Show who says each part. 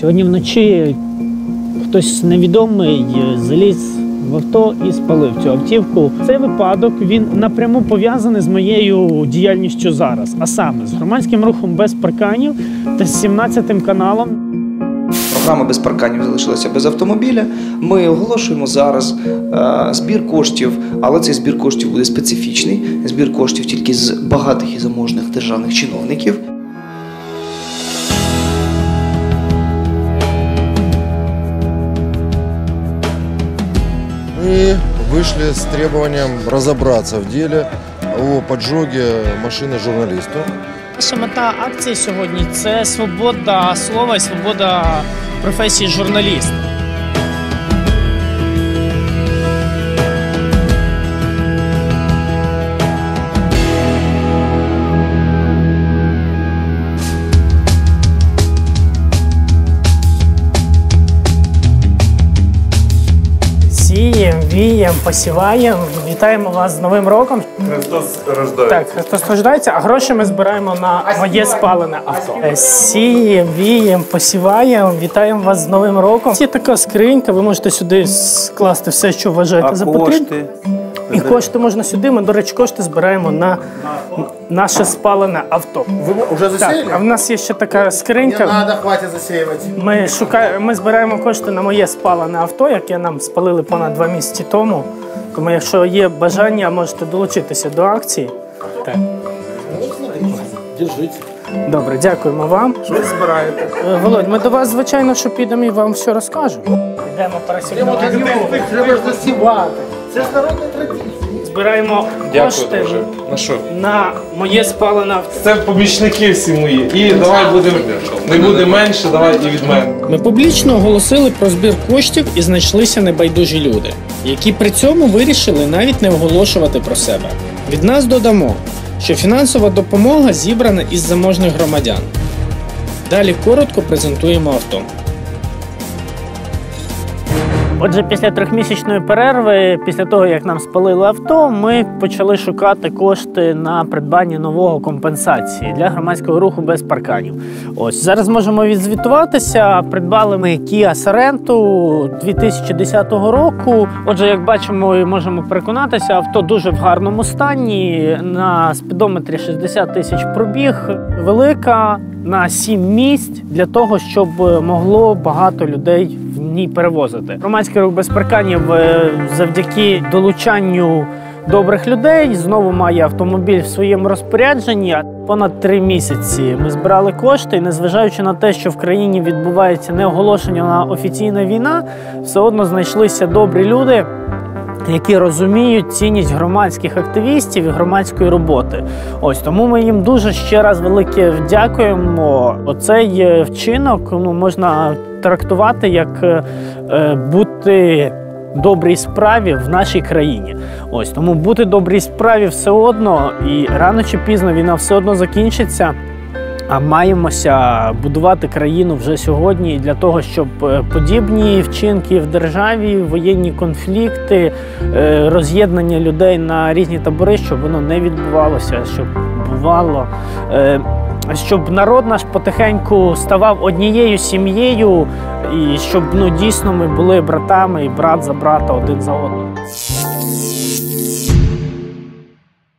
Speaker 1: Сьогодні вночі хтось невідомий заліз в авто і спалив цю автівку. Цей випадок він напряму пов'язаний з моєю діяльністю зараз, а саме з громадським рухом без парканів та з 17 каналом.
Speaker 2: Програма без парканів залишилася без автомобіля. Ми оголошуємо зараз е, збір коштів, але цей збір коштів буде специфічний. Збір коштів тільки з багатих і заможних державних чиновників.
Speaker 3: Мы вышли с требованием разобраться в деле о поджоге машины журналисту.
Speaker 1: Наша мета акції сьогодні це свобода слова і свобода професії журналіста. Сієм, вієм, посіваєм. Вітаємо вас з Новим роком.
Speaker 4: Христос рождається.
Speaker 1: Так, Христос рождається, а гроші ми збираємо на моє спалене авто. Е, Сієм, вієм, посіваємо. Вітаємо вас з Новим роком. Є така скринька, ви можете сюди скласти все, що вважаєте за потрібне. І кошти можна сюди. Ми, до речі, кошти збираємо на наше спалене авто.
Speaker 5: Вы уже
Speaker 1: Так, а в нас є ще така
Speaker 5: Не
Speaker 1: скринька.
Speaker 5: надо, хватит засеивать.
Speaker 1: Ми шукаємо, ми збираємо кошти на моє спалене авто, яке нам спалили понад два місяці тому. Тому, якщо є бажання, можете долучитися до акції. Так.
Speaker 5: Держите.
Speaker 1: Добре, дякуємо вам.
Speaker 5: Що ви збираєте?
Speaker 1: Е, Володь, ми до вас, звичайно, що підемо і вам все розкажемо. Йдемо пересікнемо.
Speaker 5: Треба ж засівати. Це ж народна традиція.
Speaker 1: Збираємо кошти
Speaker 4: На що?
Speaker 1: на моє спалене авто.
Speaker 4: Це помічники всі мої. І давай будемо. Не буде менше, давай і від мене.
Speaker 1: Ми публічно оголосили про збір коштів і знайшлися небайдужі люди, які при цьому вирішили навіть не оголошувати про себе. Від нас додамо, що фінансова допомога зібрана із заможних громадян. Далі коротко презентуємо авто. Отже, після трьохмісячної перерви, після того як нам спалили авто, ми почали шукати кошти на придбання нового компенсації для громадського руху без парканів. Ось зараз можемо відзвітуватися. Придбали ми Kia Sorento 2010 року. Отже, як бачимо, і можемо переконатися, авто дуже в гарному стані. На спідометрі 60 тисяч пробіг, велика на 7 місць для того, щоб могло багато людей ній перевозити. Громадський рух без парканів е, завдяки долучанню добрих людей знову має автомобіль в своєму розпорядженні. Понад три місяці ми збирали кошти, і незважаючи на те, що в країні відбувається неоголошена офіційна війна, все одно знайшлися добрі люди. Які розуміють цінність громадських активістів і громадської роботи, ось тому ми їм дуже ще раз велике дякуємо. Оцей вчинок ну можна трактувати як е, е, бути добрій справі в нашій країні. Ось тому бути добрій справі все одно, і рано чи пізно війна все одно закінчиться. А маємося будувати країну вже сьогодні для того, щоб е, подібні вчинки в державі, воєнні конфлікти, е, роз'єднання людей на різні табори, щоб воно не відбувалося, щоб бувало. е, Щоб народ наш потихеньку ставав однією сім'єю, і щоб ну дійсно ми були братами і брат за брата один за одним.